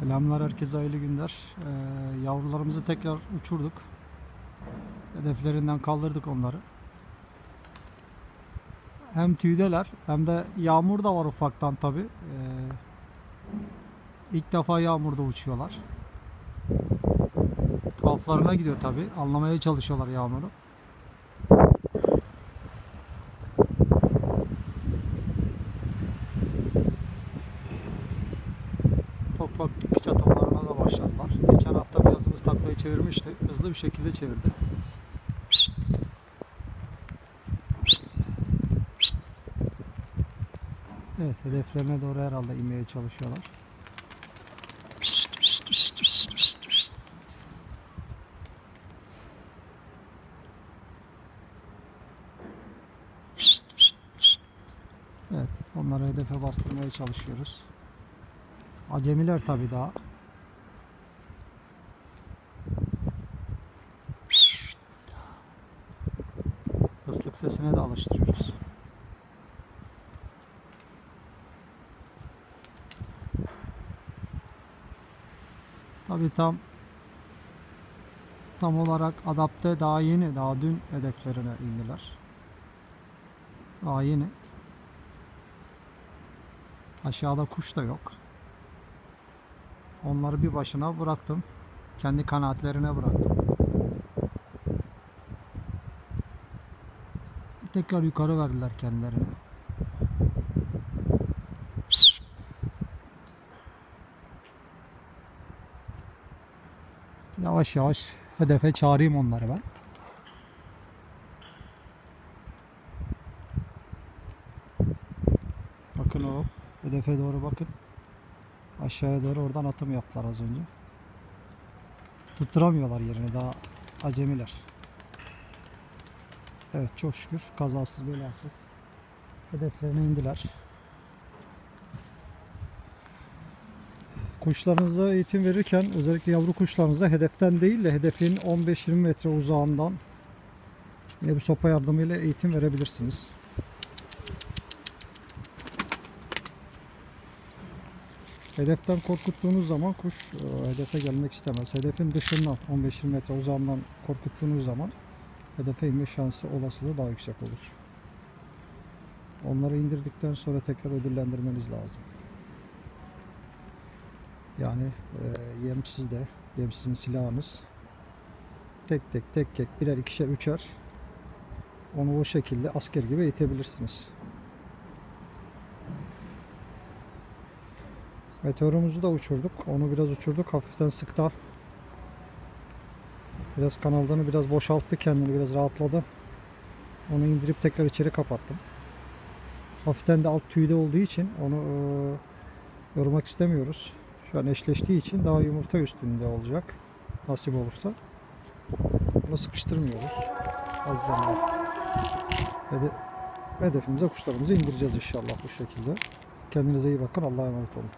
Selamlar herkese hayırlı günler. Ee, yavrularımızı tekrar uçurduk. Hedeflerinden kaldırdık onları. Hem tüydeler hem de yağmur da var ufaktan tabi. ilk defa yağmurda uçuyorlar. Tuhaflarına gidiyor tabi. Anlamaya çalışıyorlar yağmuru. Ufak ufak dikiş atımlarına da başladılar. Geçen hafta bir yazımız taklayı çevirmişti. Hızlı bir şekilde çevirdi. Evet hedeflerine doğru herhalde inmeye çalışıyorlar. Evet onları hedefe bastırmaya çalışıyoruz. Acemiler tabi daha. Islık sesine de alıştırıyoruz. Tabi tam tam olarak adapte daha yeni, daha dün hedeflerine indiler. Daha yeni. Aşağıda kuş da yok. Onları bir başına bıraktım. Kendi kanaatlerine bıraktım. Tekrar yukarı verdiler kendilerini. Yavaş yavaş hedefe çağırayım onları ben. Bakın o hedefe doğru bakın. Aşağıya doğru oradan atım yaptılar az önce. Tutturamıyorlar yerini daha acemiler. Evet çok şükür kazasız belasız hedeflerine indiler. Kuşlarınıza eğitim verirken özellikle yavru kuşlarınıza hedeften değil de hedefin 15-20 metre uzağından yine bir sopa yardımıyla eğitim verebilirsiniz. Hedeften korkuttuğunuz zaman kuş e, hedefe gelmek istemez. Hedefin dışından 15-20 metre uzağından korkuttuğunuz zaman hedefe inme şansı olasılığı daha yüksek olur. Onları indirdikten sonra tekrar ödüllendirmeniz lazım. Yani e, yem sizde, yem sizin silahınız. Tek tek tek tek birer ikişer üçer onu o şekilde asker gibi eğitebilirsiniz. Meteorumuzu da uçurduk. Onu biraz uçurduk. Hafiften sıkta. Biraz kanaldığını biraz boşalttı kendini. Biraz rahatladı. Onu indirip tekrar içeri kapattım. Hafiften de alt tüyde olduğu için onu e, yormak istemiyoruz. Şu an eşleştiği için daha yumurta üstünde olacak. Nasip olursa. Bunu sıkıştırmıyoruz. Az zaman. Hede hedefimize kuşlarımızı indireceğiz inşallah bu şekilde. Kendinize iyi bakın. Allah'a emanet olun.